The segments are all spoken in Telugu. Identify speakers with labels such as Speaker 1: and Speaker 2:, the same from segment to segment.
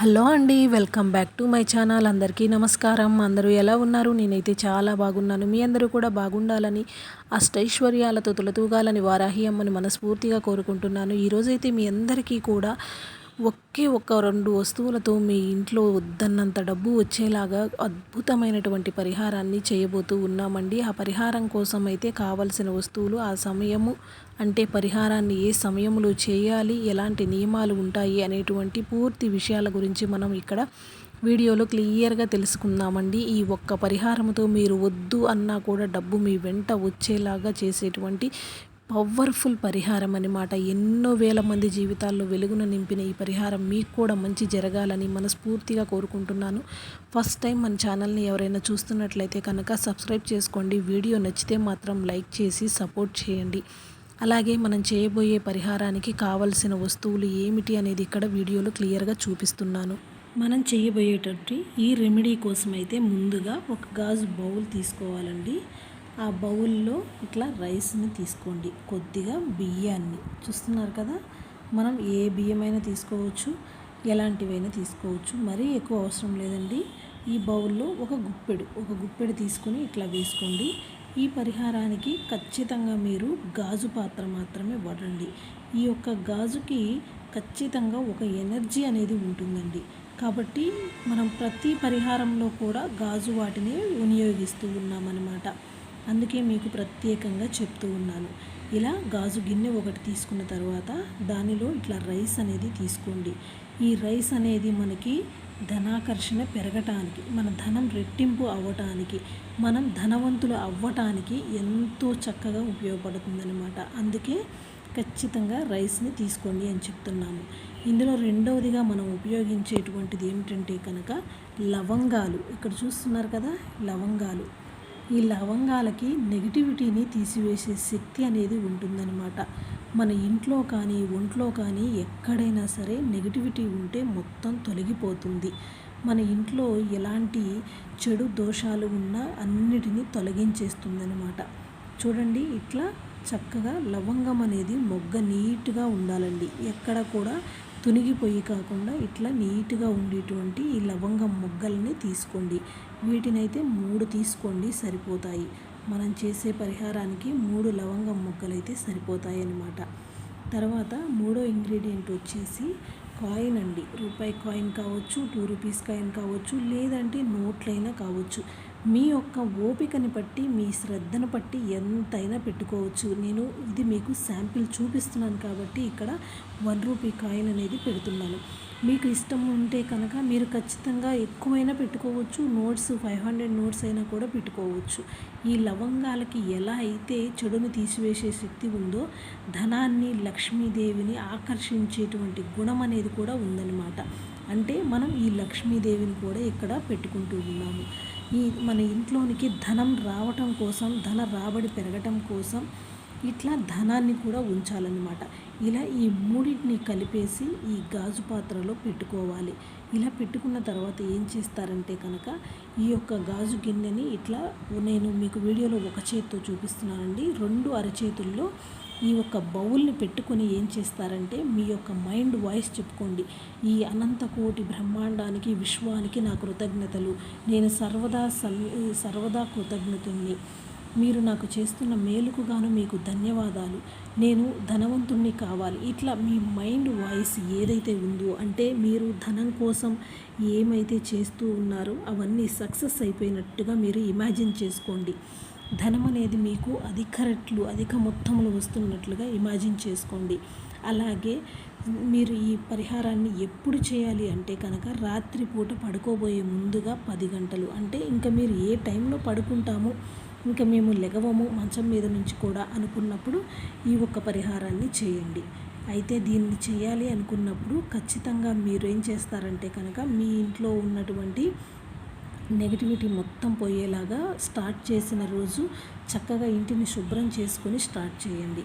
Speaker 1: హలో అండి welcome back to my channel. అందరికీ నమస్కారం. అందరూ ఎలా ఉన్నారు? నేనైతే చాలా బాగున్నాను. మీ అందరూ కూడా బాగుండాలని అష్టైశ్వర్యాలతో తులతూగాలని వారాహి అమ్మని మనస్ఫూర్తిగా కోరుకుంటున్నాను. ఈరోజైతే మీ అందరికీ కూడా ఒకే ఒక్క రెండు వస్తువులతో మీ ఇంట్లో వద్దన్నంత డబ్బు వచ్చేలాగా అద్భుతమైనటువంటి పరిహారాన్ని చేయబోతూ ఉన్నామండి. ఆ పరిహారం కోసం అయితే కావలసిన వస్తువులు ఆ సమయము అంటే పరిహారాన్ని ఏ సమయంలో చేయాలి ఎలాంటి నియమాలు ఉంటాయి అనేటువంటి పూర్తి విషయాల గురించి మనం ఇక్కడ వీడియోలో క్లియర్గా తెలుసుకుందామండి. ఈ ఒక్క పరిహారంతో మీరు వద్దు అన్నా కూడా డబ్బు మీ వెంట వచ్చేలాగా చేసేటువంటి పవర్ఫుల్ పరిహారం అనమాట ఎన్నో వేల మంది జీవితాల్లో వెలుగును నింపిన ఈ పరిహారం మీకు కూడా మంచి జరగాలని మనస్ఫూర్తిగా కోరుకుంటున్నాను. ఫస్ట్ టైం మన ఛానల్ని ఎవరైనా చూస్తున్నట్లయితే కనుక సబ్స్క్రైబ్ చేసుకోండి. వీడియో నచ్చితే మాత్రం లైక్ చేసి సపోర్ట్ చేయండి. అలాగే మనం చేయబోయే పరిహారానికి కావలసిన వస్తువులు ఏమిటి అనేది ఇక్కడ వీడియోలో క్లియర్గా చూపిస్తున్నాను. మనం చేయబోయేటట్టు ఈ రెమెడీ కోసం అయితే ముందుగా ఒక గాజు బౌల్ తీసుకోవాలండి. ఆ బౌల్లో ఇట్లా రైస్ని తీసుకోండి. కొద్దిగా బియ్యాన్ని. చూస్తున్నారు కదా? మనం ఏ బియ్యమైనా తీసుకోవచ్చు ఎలాంటివైనా తీసుకోవచ్చు. మరీ ఎక్కువ అవసరం లేదండి. ఈ బౌల్లో ఒక గుప్పెడు ఒక గుప్పెడు తీసుకొని ఇట్లా వేసుకోండి. ఈ పరిహారానికి ఖచ్చితంగా మీరు గాజు పాత్ర మాత్రమే వాడండి. ఈ యొక్క గాజుకి ఖచ్చితంగా ఒక ఎనర్జీ అనేది ఉంటుందండి. కాబట్టి మనం ప్రతి పరిహారంలో కూడా గాజు వాటిని వినియోగిస్తూ ఉన్నామన్నమాట. అందుకే మీకు ప్రత్యేకంగా చెప్తూ ఉన్నాను. ఇలా గాజు గిన్నె ఒకటి తీసుకున్న తర్వాత దానిలో ఇట్లా రైస్ అనేది తీసుకోండి. ఈ రైస్ అనేది మనకి ధనాకర్షణ పెరగటానికి మన ధనం రెట్టింపు అవ్వటానికి మనం ధనవంతులు అవ్వటానికి ఎంతో చక్కగా ఉపయోగపడుతుందన్నమాట. అందుకే ఖచ్చితంగా రైస్ని తీసుకోండి అని చెప్తున్నాము. ఇందులో రెండవదిగా మనం ఉపయోగించేటువంటిది ఏమిటంటే కనుక లవంగాలు. ఇక్కడ చూస్తున్నారు కదా లవంగాలు. ఈ లవంగాలకి నెగిటివిటీని తీసివేసే శక్తి అనేది ఉంటుందన్నమాట. మన ఇంట్లో కానీ ఒంట్లో కానీ ఎక్కడైనా సరే నెగిటివిటీ ఉంటే మొత్తం తొలగిపోతుంది. మన ఇంట్లో ఎలాంటి చెడు దోషాలు ఉన్నా అన్నిటినీ తొలగించేస్తుందనమాట చూడండి ఇట్లా చక్కగా లవంగం అనేది మొగ్గ నీట్గా ఉండాలండి. ఎక్కడ కూడా తునిగిపోయి కాకుండా ఇట్లా నీట్గా ఉండేటువంటి ఈ లవంగం మొగ్గల్ని తీసుకోండి. వీటినైతే మూడు తీసుకోండి సరిపోతాయి. మనం చేసే పరిహారానికి మూడు లవంగం మొగ్గలైతే సరిపోతాయి అన్నమాట తర్వాత మూడో ఇంగ్రీడియంట్ వచ్చేసి కాయిన్ అండి. రూపాయి కాయిన్ కావచ్చు టూ రూపీస్ కాయిన్ కావచ్చు లేదంటే నోట్లైనా కావచ్చు. మీ యొక్క ఓపికని బట్టి మీ శ్రద్ధను బట్టి ఎంతైనా పెట్టుకోవచ్చు. నేను ఇది మీకు శాంపిల్ చూపిస్తున్నాను కాబట్టి ఇక్కడ వన్ రూపీ కాయిన్ అనేది పెడుతున్నాను. మీకు ఇష్టం ఉంటే కనుక మీరు ఖచ్చితంగా ఎక్కువైనా పెట్టుకోవచ్చు. నోట్స్ ఫైవ్ హండ్రెడ్ నోట్స్ అయినా కూడా పెట్టుకోవచ్చు. ఈ లవంగాలకి ఎలా అయితే చెడును తీసివేసే శక్తి ఉందో ధనాన్ని లక్ష్మీదేవిని ఆకర్షించేటువంటి గుణం అనేది కూడా ఉందన్నమాట. అంటే మనం ఈ లక్ష్మీదేవిని కూడా ఇక్కడ పెట్టుకుంటూ ఉన్నాము. ఈ మన ఇంట్లోనికి ధనం రావటం కోసం ధన రాబడి పెరగటం కోసం ఇట్లా ధనాన్ని కూడా ఉంచాలన్నమాట. ఇలా ఈ మూడింటిని కలిపేసి ఈ గాజు పాత్రలో పెట్టుకోవాలి. ఇలా పెట్టుకున్న తర్వాత ఏం చేస్తారంటే కనుక ఈ యొక్క గాజు గిన్నెని ఇట్లా నేను మీకు వీడియోలో ఒక చేత్తో చూపిస్తున్నానండి. రెండు అరచేతుల్లో ఈ యొక్క బౌల్ని పెట్టుకొని ఏం చేస్తారంటే మీ యొక్క మైండ్ వాయిస్ చెప్పుకోండి. ఈ అనంతకోటి బ్రహ్మాండానికి విశ్వానికి నా కృతజ్ఞతలు. నేను సర్వదా సర్వదా కృతజ్ఞతుణ్ణి మీరు నాకు చేస్తున్న మేలుకు గాను మీకు ధన్యవాదాలు. నేను ధనవంతుణ్ణి కావాలి. ఇట్లా మీ మైండ్ వాయిస్ ఏదైతే ఉందో అంటే మీరు ధనం కోసం ఏమైతే చేస్తూ ఉన్నారో అవన్నీ సక్సెస్ అయిపోయినట్టుగా మీరు ఇమాజిన్ చేసుకోండి. ధనం అనేది మీకు అధిక రెట్లు అధిక మొత్తంలో వస్తున్నట్లుగా ఇమాజిన్ చేసుకోండి. అలాగే మీరు ఈ పరిహారాన్ని ఎప్పుడు చేయాలి అంటే కనుక రాత్రిపూట పడుకోబోయే ముందుగా పది గంటలు. అంటే ఇంకా మీరు ఏ టైంలో పడుకుంటామో ఇంకా మేము లెగవము మంచం మీద నుంచి కూడా అనుకున్నప్పుడు ఈ ఒక్క పరిహారాన్ని చేయండి. అయితే దీన్ని చేయాలి అనుకున్నప్పుడు ఖచ్చితంగా మీరు ఏం చేస్తారంటే కనుక మీ ఇంట్లో ఉన్నటువంటి నెగిటివిటీ మొత్తం పోయేలాగా స్టార్ట్ చేసిన రోజు చక్కగా ఇంటిని శుభ్రం చేసుకొని స్టార్ట్ చేయండి.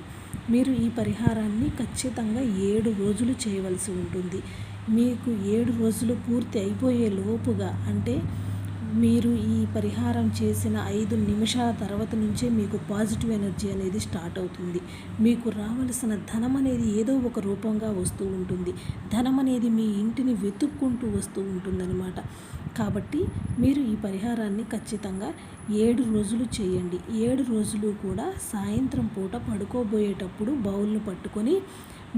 Speaker 1: మీరు ఈ పరిహారాన్ని ఖచ్చితంగా ఏడు రోజులు చేయవలసి ఉంటుంది. మీకు ఏడు రోజులు పూర్తి అయిపోయే లోపుగా అంటే మీరు ఈ పరిహారం చేసిన ఐదు నిమిషాల తర్వాత నుంచే మీకు పాజిటివ్ ఎనర్జీ అనేది స్టార్ట్ అవుతుంది. మీకు రావలసిన ధనం అనేది ఏదో ఒక రూపంగా వస్తూ ఉంటుంది. ధనం అనేది మీ ఇంటిని వెతుక్కుంటూ వస్తూ ఉంటుందన్నమాట. కాబట్టి మీరు ఈ పరిహారాన్ని ఖచ్చితంగా ఏడు రోజులు చేయండి. ఏడు రోజులు కూడా సాయంత్రం పూట పడుకోబోయేటప్పుడు బౌల్ను పట్టుకొని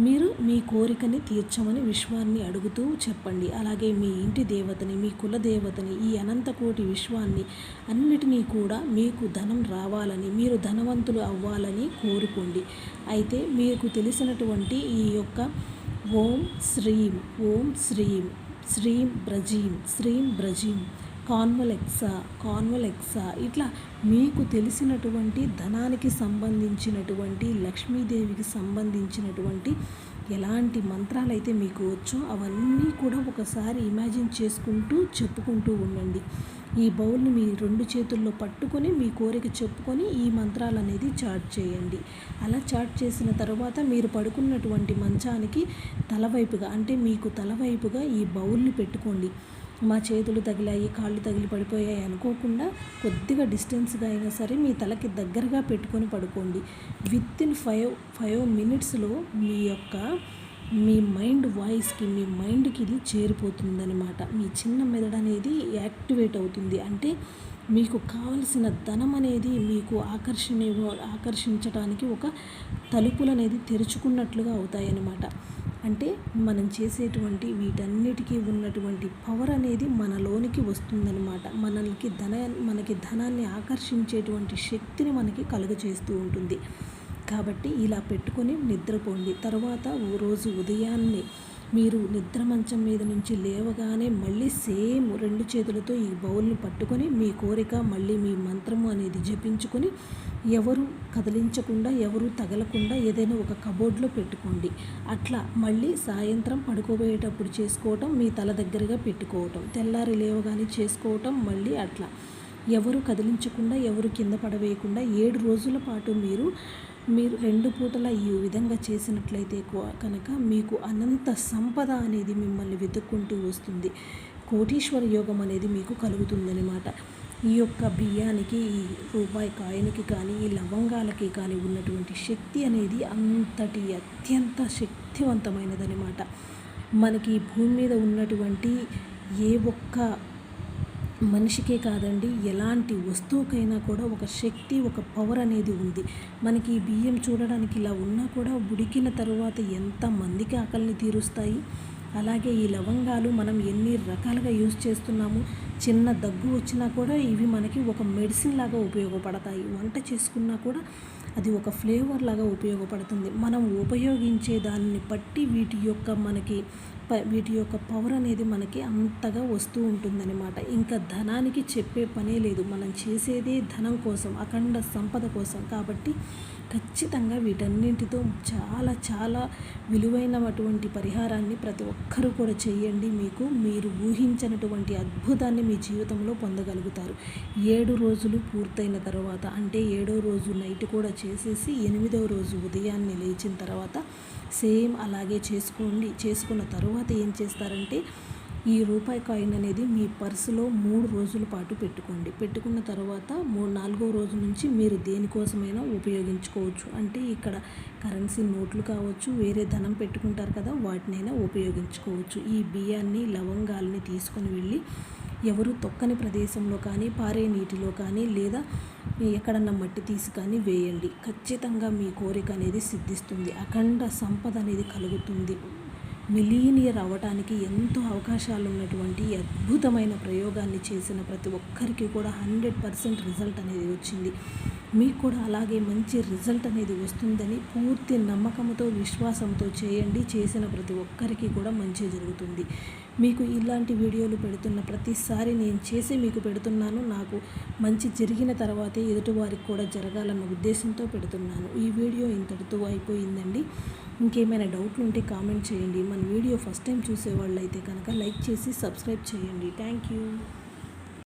Speaker 1: మీరు మీ కోరికని తీర్చమని విశ్వాన్ని అడుగుతూ చెప్పండి. అలాగే మీ ఇంటి దేవతని మీ కుల దేవతని ఈ అనంతకోటి విశ్వాన్ని అన్నిటినీ కూడా మీకు ధనం రావాలని మీరు ధనవంతులు అవ్వాలని కోరుకోండి. అయితే మీకు తెలిసినటువంటి ఈ యొక్క ఓం శ్రీం ఓం శ్రీం శ్రీం బ్రజీం శ్రీం బ్రజీం కాన్వలెక్సా కాన్వలెక్సా ఇట్లా మీకు తెలిసినటువంటి ధనానికి సంబంధించినటువంటి లక్ష్మీదేవికి సంబంధించినటువంటి ఎలాంటి మంత్రాలు అయితే మీకు వచ్చో అవన్నీ కూడా ఒకసారి ఇమాజిన్ చేసుకుంటూ చెప్పుకుంటూ ఉండండి. ఈ బౌల్ని మీ రెండు చేతుల్లో పట్టుకొని మీ కోరిక చెప్పుకొని ఈ మంత్రాలు అనేది చాట్ చేయండి. అలా చాట్ చేసిన తర్వాత మీరు పడుకున్నటువంటి మంచానికి తలవైపుగా అంటే మీకు తలవైపుగా ఈ బౌల్ని పెట్టుకోండి. మా చేతులు తగిలాయి కాళ్ళు తగిలి పడిపోయాయి అనుకోకుండా కొద్దిగా డిస్టెన్స్గా అయినా సరే మీ తలకి దగ్గరగా పెట్టుకొని పడుకోండి. విత్ ఇన్ ఫైవ్ ఫైవ్ మినిట్స్లో మీ యొక్క మీ మైండ్ వాయిస్కి మీ మైండ్కి ఇది చేరిపోతుందనమాట మీ చిన్న మెదడు అనేది యాక్టివేట్ అవుతుంది. అంటే మీకు కావలసిన ధనం అనేది మీకు ఆకర్షణ ఆకర్షించడానికి ఒక తలుపులు అనేది తెరుచుకున్నట్లుగా అవుతాయన్నమాట. అంటే మనం చేసేటువంటి వీటన్నిటికీ ఉన్నటువంటి పవర్ అనేది మనలోనికి వస్తుందన్నమాట. మనకి ధన మనకి ధనాన్ని ఆకర్షించేటువంటి శక్తిని మనకి కలుగజేస్తూ ఉంటుంది. కాబట్టి ఇలా పెట్టుకొని నిద్రపోండి. తర్వాత ఓ రోజు ఉదయాన్నే మీరు నిద్ర మంచం మీద నుంచి లేవగానే మళ్ళీ సేమ్ రెండు చేతులతో ఈ బౌల్ని పట్టుకొని మీ కోరిక మళ్ళీ మీ మంత్రము అనేది జపించుకొని ఎవరు కదిలించకుండా ఎవరు తగలకుండా ఏదైనా ఒక కబోర్డ్లో పెట్టుకోండి. అట్లా మళ్ళీ సాయంత్రం పడుకోబోయేటప్పుడు చేసుకోవటం మీ తల దగ్గరగా పెట్టుకోవటం తెల్లారి లేవగానే చేసుకోవటం మళ్ళీ అట్లా. ఎవరు కదిలించకుండా ఎవరు కింద పడవేయకుండా ఏడు రోజుల పాటు మీరు మీరు రెండు పూటల ఈ విధంగా చేసినట్లయితే కనుక మీకు అనంత సంపద అనేది మిమ్మల్ని వెతుక్కుంటూ వస్తుంది. కోటీశ్వర యోగం అనేది మీకు కలుగుతుందనమాట ఈ యొక్క బియ్యానికి ఈ రూపాయి కాయనికి కానీ ఈ లవంగాలకి కానీ ఉన్నటువంటి శక్తి అనేది అంతటి అత్యంత శక్తివంతమైనదనమాట మనకి భూమి మీద ఉన్నటువంటి ఏ ఒక్క మనిషికే కాదండి ఎలాంటి వస్తువుకైనా కూడా ఒక శక్తి ఒక పవర్ అనేది ఉంది. మనకి ఈ బియ్యం చూడడానికి ఇలా ఉన్నా కూడా ఉడికిన తరువాత ఎంత మందికి ఆకలిని తీరుస్తాయి? అలాగే ఈ లవంగాలు మనం ఎన్ని రకాలుగా యూజ్ చేస్తున్నాము? చిన్న దగ్గు వచ్చినా కూడా ఇవి మనకి ఒక మెడిసిన్ లాగా ఉపయోగపడతాయి. వంట చేసుకున్నా కూడా అది ఒక ఫ్లేవర్ లాగా ఉపయోగపడుతుంది. మనం ఉపయోగించే దానిని బట్టి వీటి యొక్క మనకి వీటి యొక్క పవర్ అనేది మనకి అంతగా వస్తూ ఉంటుందన్నమాట. ఇంకా ధనానికి చెప్పే పనే లేదు. మనం చేసేదే ధనం కోసం అఖండ సంపద కోసం. కాబట్టి ఖచ్చితంగా వీటన్నింటితో చాలా చాలా విలువైనటువంటి పరిహారాన్ని ప్రతి ఒక్కరూ కూడా చేయండి. మీకు మీరు ఊహించినటువంటి అద్భుతాన్ని మీ జీవితంలో పొందగలుగుతారు. ఏడు రోజులు పూర్తయిన తర్వాత అంటే ఏడో రోజు నైట్ కూడా చేసేసి ఎనిమిదవ రోజు ఉదయాన్నే లేచిన తర్వాత సేమ్ అలాగే చేసుకోండి చేసుకున్న తర్వాత తర్వాత ఏం చేస్తారంటే ఈ రూపాయి కాయిన్ అనేది మీ పర్సులో మూడు రోజుల పాటు పెట్టుకోండి. పెట్టుకున్న తర్వాత మూడు నాలుగో రోజు నుంచి మీరు దేనికోసమైనా ఉపయోగించుకోవచ్చు. అంటే ఇక్కడ కరెన్సీ నోట్లు కావచ్చు వేరే ధనం పెట్టుకుంటారు కదా వాటినైనా ఉపయోగించుకోవచ్చు. ఈ బియ్యాన్ని లవంగాల్ని తీసుకొని వెళ్ళి ఎవరు తొక్కని ప్రదేశంలో కానీ పారే నీటిలో కానీ లేదా ఎక్కడన్నా మట్టి తీసి కానీ వేయండి. ఖచ్చితంగా మీ కోరిక అనేది సిద్ధిస్తుంది. అఖండ సంపద అనేది కలుగుతుంది. మిలీనియర్ అవ్వటానికి ఎంతో అవకాశాలు ఉన్నటువంటి అద్భుతమైన ప్రయోగాన్ని చేసిన ప్రతి ఒక్కరికి కూడా హండ్రెడ్ పర్సెంట్ రిజల్ట్ అనేది వచ్చింది. మీకు కూడా అలాగే మంచి రిజల్ట్ అనేది వస్తుందని పూర్తి నమ్మకంతో విశ్వాసంతో చేయండి. చేసిన ప్రతి ఒక్కరికి కూడా మంచి జరుగుతుంది. మీకు ఇలాంటి వీడియోలు పెడుతున్న ప్రతిసారి నేను చేసి మీకు పెడుతున్నాను. నాకు మంచి జరిగిన తర్వాతే ఎదుటివారికి కూడా జరగాలన్న ఉద్దేశంతో పెడుతున్నాను. ఈ వీడియో ఇంతటితో అయిపోయిందండి. ఇంకేమైనా డౌట్లు ఉంటే కామెంట్ చేయండి. మన వీడియో ఫస్ట్ టైం చూసేవాళ్ళు అయితే కనుక లైక్ చేసి సబ్స్క్రైబ్ చేయండి. Thank you.